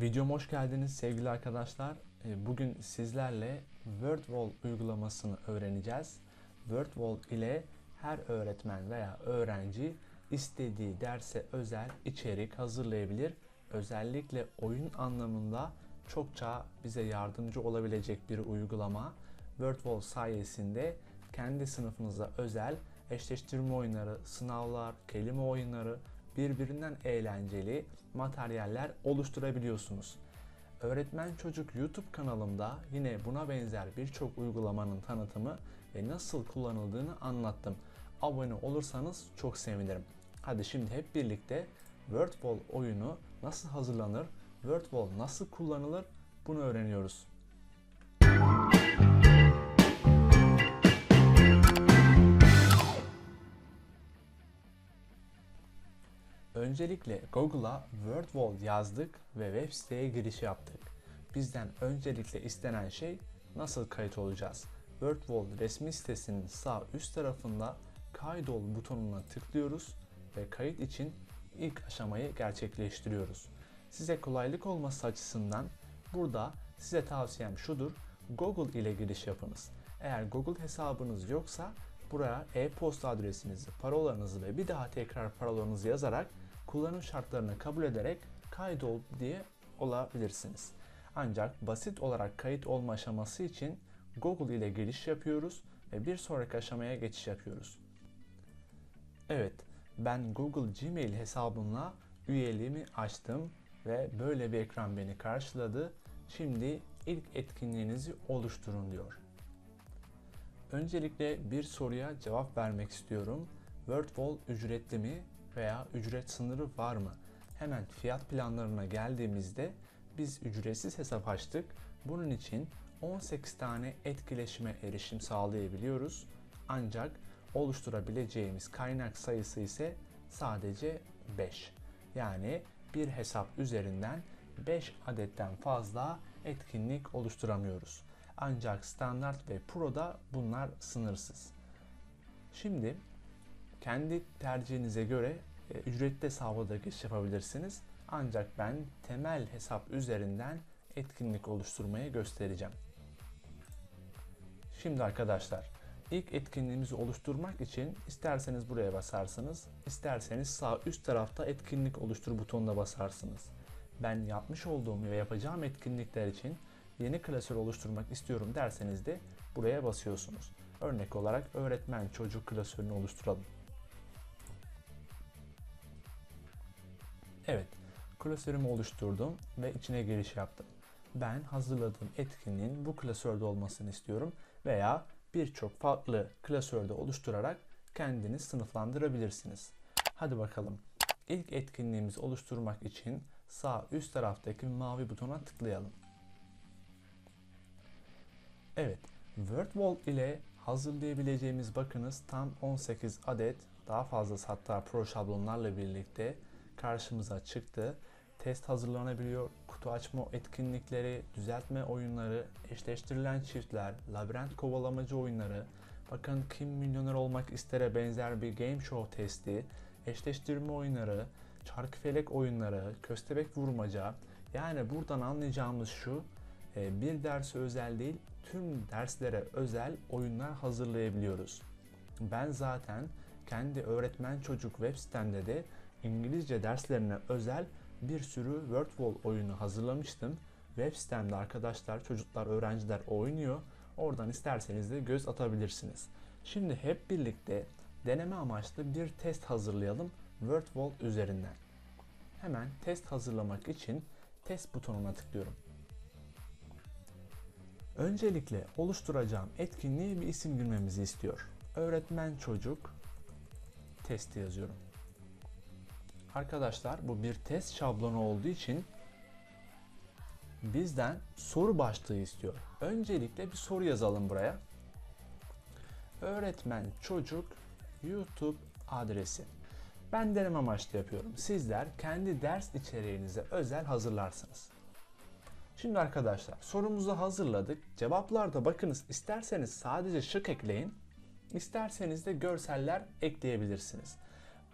Videoma hoş geldiniz sevgili arkadaşlar. Ee, Bugün sizlerle WordWall uygulamasını öğreneceğiz. WordWall ile her öğretmen veya öğrenci istediği derse özel içerik hazırlayabilir. Özellikle oyun anlamında çokça bize yardımcı olabilecek bir uygulama. WordWall sayesinde kendi sınıfınıza özel eşleştirme oyunları, sınavlar, kelime oyunları, birbirinden eğlenceli materyaller oluşturabiliyorsunuz. Öğretmen Çocuk YouTube kanalımda yine buna benzer birçok uygulamanın tanıtımı ve nasıl kullanıldığını anlattım. Abone olursanız çok sevinirim. Hadi şimdi hep birlikte WordWall oyunu nasıl hazırlanır, WordWall nasıl kullanılır bunu öğreniyoruz. Öncelikle Google'a WordWall yazdık ve web siteye giriş yaptık. Bizden öncelikle istenen şey nasıl kayıt olacağız? WordWall resmi sitesinin sağ üst tarafında kaydol butonuna tıklıyoruz ve kayıt için ilk aşamayı gerçekleştiriyoruz. Size kolaylık olması açısından burada size tavsiyem şudur. Google ile giriş yapınız. Eğer Google hesabınız yoksa buraya e-posta adresinizi, parolanızı ve bir daha tekrar parolanızı yazarak kullanım şartlarını kabul ederek kaydol diye olabilirsiniz. Ancak basit olarak kayıt olma aşaması için Google ile giriş yapıyoruz ve bir sonraki aşamaya geçiş yapıyoruz. Evet, ben Google Gmail hesabımla üyeliğimi açtım ve böyle bir ekran beni karşıladı. Şimdi ilk etkinliğinizi oluşturun diyor. Öncelikle bir soruya cevap vermek istiyorum. WordWall ücretli mi veya ücret sınırı var mı? Hemen fiyat planlarına geldiğimizde biz ücretsiz hesap açtık. Bunun için 18 tane etkileşime erişim sağlayabiliyoruz. Ancak oluşturabileceğimiz kaynak sayısı ise sadece 5. Yani bir hesap üzerinden 5 adetten fazla etkinlik oluşturamıyoruz. Ancak standart ve pro'da bunlar sınırsız. Şimdi kendi tercihinize göre e, ücretli hesaba da geçiş yapabilirsiniz. Ancak ben temel hesap üzerinden etkinlik oluşturmayı göstereceğim. Şimdi arkadaşlar ilk etkinliğimizi oluşturmak için isterseniz buraya basarsınız, isterseniz sağ üst tarafta etkinlik oluştur butonuna basarsınız. Ben yapmış olduğum ve yapacağım etkinlikler için yeni klasör oluşturmak istiyorum derseniz de buraya basıyorsunuz. Örnek olarak öğretmen çocuk klasörünü oluşturalım. Evet, klasörümü oluşturdum ve içine giriş yaptım. Ben hazırladığım etkinliğin bu klasörde olmasını istiyorum veya birçok farklı klasörde oluşturarak kendiniz sınıflandırabilirsiniz. Hadi bakalım. İlk etkinliğimizi oluşturmak için sağ üst taraftaki mavi butona tıklayalım. Evet, WordWall ile hazırlayabileceğimiz bakınız tam 18 adet daha fazlası hatta pro şablonlarla birlikte karşımıza çıktı. Test hazırlanabiliyor, kutu açma etkinlikleri, düzeltme oyunları, eşleştirilen çiftler, labirent kovalamacı oyunları, bakın kim milyoner olmak istere benzer bir game show testi, eşleştirme oyunları, çarkıfelek oyunları, köstebek vurmaca. Yani buradan anlayacağımız şu, e, bir derse özel değil, tüm derslere özel oyunlar hazırlayabiliyoruz. Ben zaten kendi öğretmen çocuk web sitemde de İngilizce derslerine özel bir sürü WordWall oyunu hazırlamıştım. Web sitemde arkadaşlar, çocuklar, öğrenciler oynuyor. Oradan isterseniz de göz atabilirsiniz. Şimdi hep birlikte deneme amaçlı bir test hazırlayalım WordWall üzerinden. Hemen test hazırlamak için test butonuna tıklıyorum. Öncelikle oluşturacağım etkinliğe bir isim girmemizi istiyor. Öğretmen çocuk testi yazıyorum. Arkadaşlar bu bir test şablonu olduğu için bizden soru başlığı istiyor. Öncelikle bir soru yazalım buraya. Öğretmen çocuk YouTube adresi. Ben deneme amaçlı yapıyorum. Sizler kendi ders içeriğinize özel hazırlarsınız. Şimdi arkadaşlar sorumuzu hazırladık. Cevaplarda bakınız isterseniz sadece şık ekleyin. isterseniz de görseller ekleyebilirsiniz.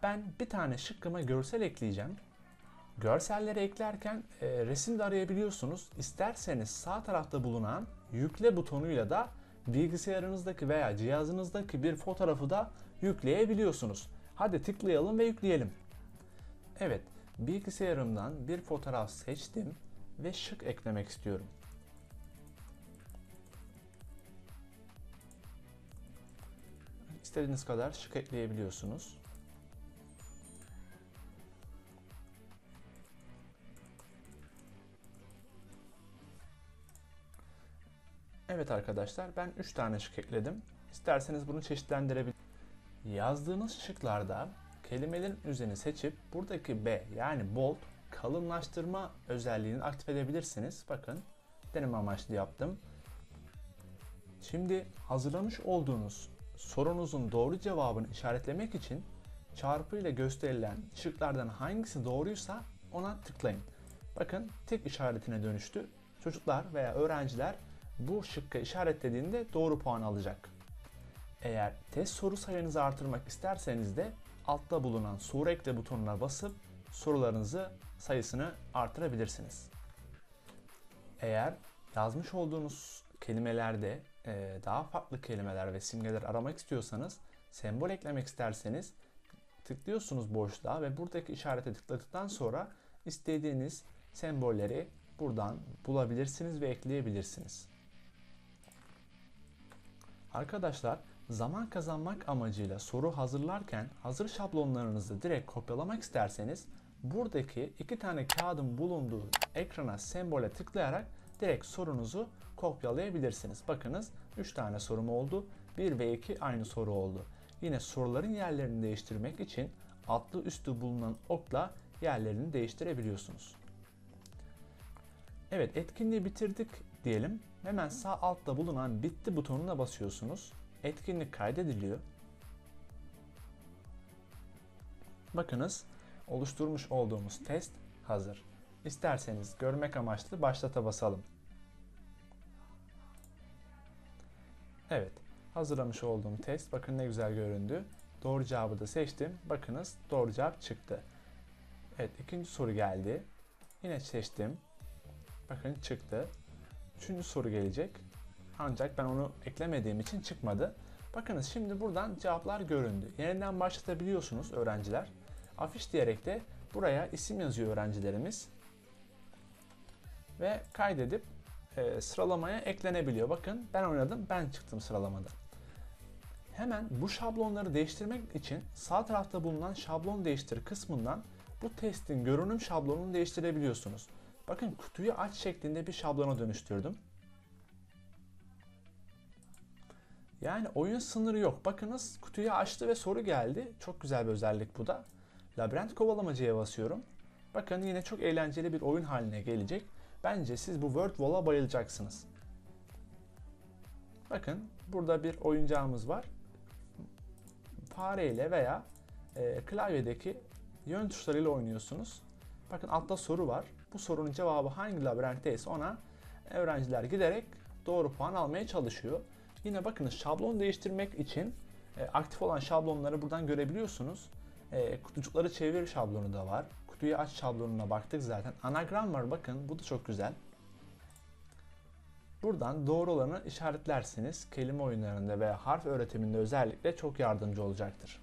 Ben bir tane şıkkıma görsel ekleyeceğim. Görselleri eklerken e, resim de arayabiliyorsunuz. İsterseniz sağ tarafta bulunan yükle butonuyla da bilgisayarınızdaki veya cihazınızdaki bir fotoğrafı da yükleyebiliyorsunuz. Hadi tıklayalım ve yükleyelim. Evet, bilgisayarımdan bir fotoğraf seçtim ve şık eklemek istiyorum. İstediğiniz kadar şık ekleyebiliyorsunuz. Evet arkadaşlar ben 3 tane şık ekledim. İsterseniz bunu çeşitlendirebilirsiniz. Yazdığınız şıklarda kelimelerin üzerini seçip buradaki B yani bold kalınlaştırma özelliğini aktif edebilirsiniz. Bakın deneme amaçlı yaptım. Şimdi hazırlamış olduğunuz sorunuzun doğru cevabını işaretlemek için çarpı ile gösterilen şıklardan hangisi doğruysa ona tıklayın. Bakın tek işaretine dönüştü. Çocuklar veya öğrenciler bu şıkkı işaretlediğinde doğru puan alacak. Eğer test soru sayınızı artırmak isterseniz de altta bulunan soru ekle butonuna basıp sorularınızı sayısını artırabilirsiniz. Eğer yazmış olduğunuz kelimelerde e, daha farklı kelimeler ve simgeler aramak istiyorsanız, sembol eklemek isterseniz tıklıyorsunuz boşluğa ve buradaki işarete tıkladıktan sonra istediğiniz sembolleri buradan bulabilirsiniz ve ekleyebilirsiniz. Arkadaşlar zaman kazanmak amacıyla soru hazırlarken hazır şablonlarınızı direkt kopyalamak isterseniz buradaki iki tane kağıdın bulunduğu ekrana sembole tıklayarak direkt sorunuzu kopyalayabilirsiniz. Bakınız 3 tane sorum oldu. 1 ve 2 aynı soru oldu. Yine soruların yerlerini değiştirmek için altlı üstü bulunan okla yerlerini değiştirebiliyorsunuz. Evet etkinliği bitirdik diyelim. Hemen sağ altta bulunan bitti butonuna basıyorsunuz. Etkinlik kaydediliyor. Bakınız oluşturmuş olduğumuz test hazır. İsterseniz görmek amaçlı başlata basalım. Evet, hazırlamış olduğum test bakın ne güzel göründü. Doğru cevabı da seçtim. Bakınız doğru cevap çıktı. Evet, ikinci soru geldi. Yine seçtim. Bakın çıktı. Üçüncü soru gelecek. Ancak ben onu eklemediğim için çıkmadı. Bakınız şimdi buradan cevaplar göründü. Yeniden başlatabiliyorsunuz öğrenciler. Afiş diyerek de buraya isim yazıyor öğrencilerimiz. Ve kaydedip e, sıralamaya eklenebiliyor. Bakın ben oynadım, ben çıktım sıralamada. Hemen bu şablonları değiştirmek için sağ tarafta bulunan şablon değiştir kısmından bu testin görünüm şablonunu değiştirebiliyorsunuz. Bakın kutuyu aç şeklinde bir şablona dönüştürdüm. Yani oyun sınırı yok. Bakınız kutuyu açtı ve soru geldi. Çok güzel bir özellik bu da. Labirent kovalamacıya basıyorum. Bakın yine çok eğlenceli bir oyun haline gelecek. Bence siz bu Word Wall'a bayılacaksınız. Bakın burada bir oyuncağımız var. Fareyle veya e, klavyedeki yön tuşlarıyla oynuyorsunuz. Bakın altta soru var. Bu sorunun cevabı hangi labirentteyse ona öğrenciler giderek doğru puan almaya çalışıyor. Yine bakınız şablon değiştirmek için e, aktif olan şablonları buradan görebiliyorsunuz. E, kutucukları çevir şablonu da var. Kutuyu aç şablonuna baktık zaten. Anagram var bakın bu da çok güzel. Buradan doğru olanı işaretlersiniz. Kelime oyunlarında veya harf öğretiminde özellikle çok yardımcı olacaktır.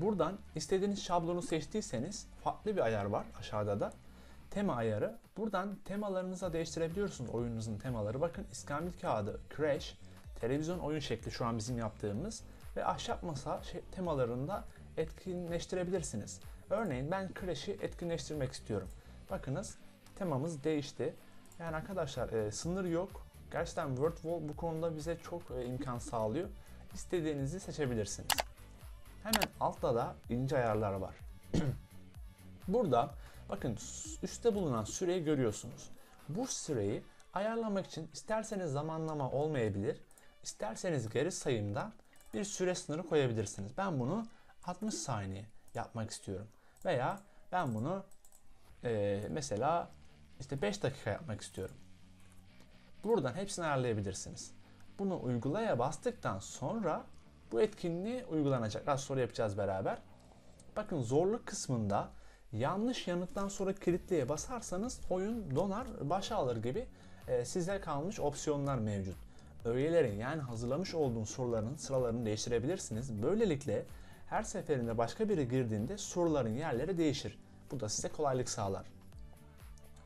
Buradan istediğiniz şablonu seçtiyseniz farklı bir ayar var aşağıda da. Tema ayarı. Buradan temalarınıza değiştirebiliyorsunuz oyununuzun temaları. Bakın iskambil kağıdı, crash, televizyon oyun şekli şu an bizim yaptığımız ve ahşap masa şey, temalarında etkinleştirebilirsiniz. Örneğin ben crash'i etkinleştirmek istiyorum. Bakınız temamız değişti. Yani arkadaşlar e, sınır yok. Gerçekten WordWall bu konuda bize çok e, imkan sağlıyor. İstediğinizi seçebilirsiniz. Hemen altta da ince ayarlar var. Burada bakın üstte bulunan süreyi görüyorsunuz. Bu süreyi ayarlamak için isterseniz zamanlama olmayabilir, isterseniz geri sayımda bir süre sınırı koyabilirsiniz. Ben bunu 60 saniye yapmak istiyorum. Veya ben bunu e, mesela işte 5 dakika yapmak istiyorum. Buradan hepsini ayarlayabilirsiniz. Bunu uygulaya bastıktan sonra bu etkinliği uygulanacak. Az sonra yapacağız beraber. Bakın zorluk kısmında Yanlış yanıttan sonra kilitleye basarsanız oyun donar, başa alır gibi e, size kalmış opsiyonlar mevcut. Öğelerin yani hazırlamış olduğun soruların sıralarını değiştirebilirsiniz. Böylelikle her seferinde başka biri girdiğinde soruların yerleri değişir. Bu da size kolaylık sağlar.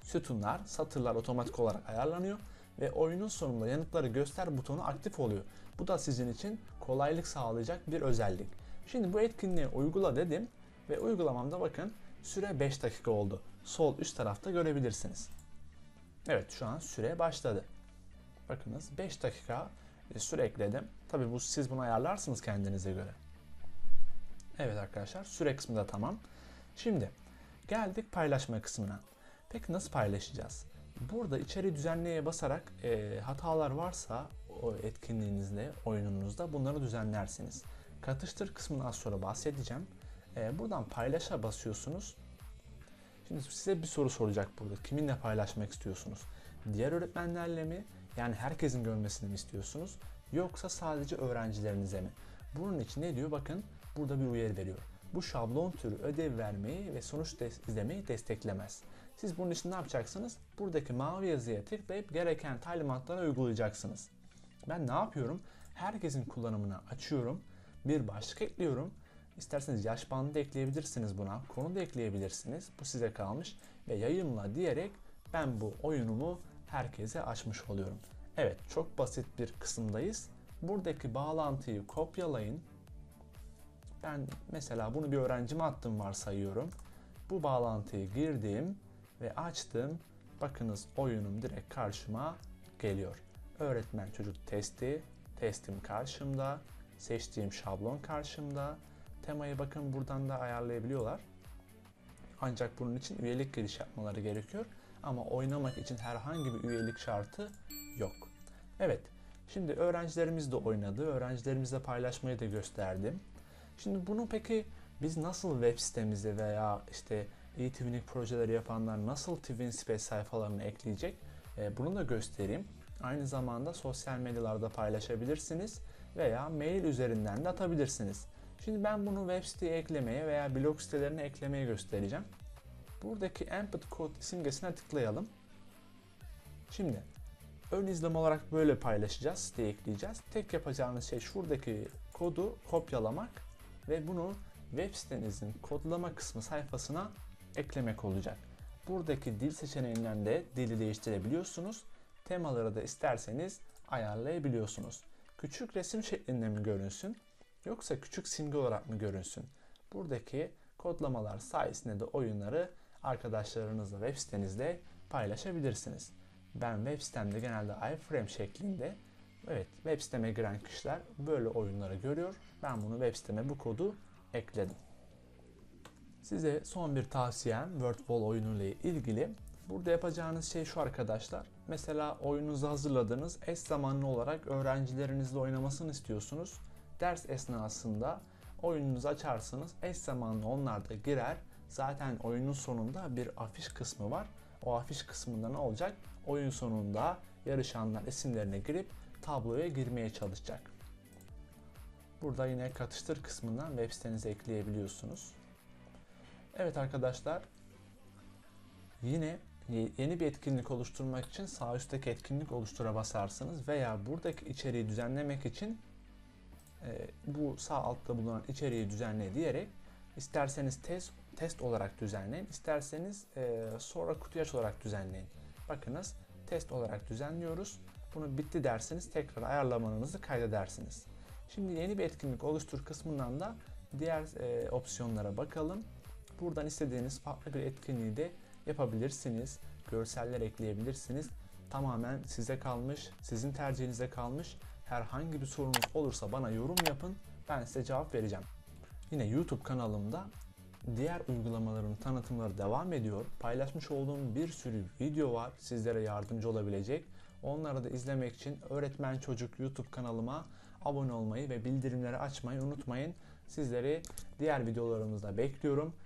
Sütunlar, satırlar otomatik olarak ayarlanıyor ve oyunun sonunda yanıtları göster butonu aktif oluyor. Bu da sizin için kolaylık sağlayacak bir özellik. Şimdi bu etkinliği uygula dedim ve uygulamamda bakın süre 5 dakika oldu. Sol üst tarafta görebilirsiniz. Evet şu an süre başladı. Bakınız 5 dakika süre ekledim. Tabi bu siz bunu ayarlarsınız kendinize göre. Evet arkadaşlar süre kısmı da tamam. Şimdi geldik paylaşma kısmına. Peki nasıl paylaşacağız? Burada içeri düzenleye basarak e, hatalar varsa o etkinliğinizde, oyununuzda bunları düzenlersiniz. Katıştır kısmını az sonra bahsedeceğim. E, buradan paylaşa basıyorsunuz. Şimdi size bir soru soracak burada. Kiminle paylaşmak istiyorsunuz? Diğer öğretmenlerle mi? Yani herkesin görmesini mi istiyorsunuz? Yoksa sadece öğrencilerinize mi? Bunun için ne diyor? Bakın burada bir uyarı veriyor. Bu şablon türü ödev vermeyi ve sonuç izlemeyi desteklemez. Siz bunun için ne yapacaksınız? Buradaki mavi yazıya tıklayıp gereken talimatları uygulayacaksınız. Ben ne yapıyorum? Herkesin kullanımını açıyorum. Bir başlık ekliyorum. İsterseniz yaş bandı da ekleyebilirsiniz buna. Konu da ekleyebilirsiniz. Bu size kalmış. Ve yayınla diyerek ben bu oyunumu herkese açmış oluyorum. Evet çok basit bir kısımdayız. Buradaki bağlantıyı kopyalayın. Ben mesela bunu bir öğrencime attım varsayıyorum. Bu bağlantıyı girdim ve açtım. Bakınız oyunum direkt karşıma geliyor. Öğretmen çocuk testi, testim karşımda, seçtiğim şablon karşımda. Temayı bakın buradan da ayarlayabiliyorlar. Ancak bunun için üyelik giriş yapmaları gerekiyor. Ama oynamak için herhangi bir üyelik şartı yok. Evet, şimdi öğrencilerimiz de oynadı. Öğrencilerimizle paylaşmayı da gösterdim. Şimdi bunu peki biz nasıl web sitemize veya işte e-twinning projeleri yapanlar nasıl TwinSpace sayfalarını ekleyecek? E, bunu da göstereyim. Aynı zamanda sosyal medyalarda paylaşabilirsiniz veya mail üzerinden de atabilirsiniz. Şimdi ben bunu web siteye eklemeye veya blog sitelerine eklemeye göstereceğim. Buradaki input code simgesine tıklayalım. Şimdi ön izlem olarak böyle paylaşacağız, siteye ekleyeceğiz. Tek yapacağınız şey şuradaki kodu kopyalamak ve bunu web sitenizin kodlama kısmı sayfasına eklemek olacak. Buradaki dil seçeneğinden de dili değiştirebiliyorsunuz. Temaları da isterseniz ayarlayabiliyorsunuz. Küçük resim şeklinde mi görünsün yoksa küçük simge olarak mı görünsün? Buradaki kodlamalar sayesinde de oyunları arkadaşlarınızla web sitenizde paylaşabilirsiniz. Ben web sitemde genelde iframe şeklinde evet web siteme giren kişiler böyle oyunları görüyor. Ben bunu web siteme bu kodu ekledim. Size son bir tavsiyem WordWall oyunu ile ilgili. Burada yapacağınız şey şu arkadaşlar. Mesela oyununuzu hazırladınız. Eş zamanlı olarak öğrencilerinizle oynamasını istiyorsunuz. Ders esnasında oyununuzu açarsınız. Eş zamanlı onlar da girer. Zaten oyunun sonunda bir afiş kısmı var. O afiş kısmında ne olacak? Oyun sonunda yarışanlar isimlerine girip tabloya girmeye çalışacak. Burada yine katıştır kısmından web sitenize ekleyebiliyorsunuz. Evet arkadaşlar yine yeni bir etkinlik oluşturmak için sağ üstteki etkinlik oluştura basarsınız veya buradaki içeriği düzenlemek için e, bu sağ altta bulunan içeriği düzenle diyerek isterseniz test test olarak düzenleyin, isterseniz e, sonra kutu aç olarak düzenleyin. Bakınız test olarak düzenliyoruz. Bunu bitti derseniz tekrar ayarlamanızı kaydedersiniz. Şimdi yeni bir etkinlik oluştur kısmından da diğer e, opsiyonlara bakalım. Buradan istediğiniz farklı bir etkinliği de yapabilirsiniz. Görseller ekleyebilirsiniz. Tamamen size kalmış, sizin tercihinize kalmış. Herhangi bir sorunuz olursa bana yorum yapın. Ben size cevap vereceğim. Yine YouTube kanalımda diğer uygulamaların tanıtımları devam ediyor. Paylaşmış olduğum bir sürü video var sizlere yardımcı olabilecek. Onları da izlemek için Öğretmen Çocuk YouTube kanalıma abone olmayı ve bildirimleri açmayı unutmayın. Sizleri diğer videolarımızda bekliyorum.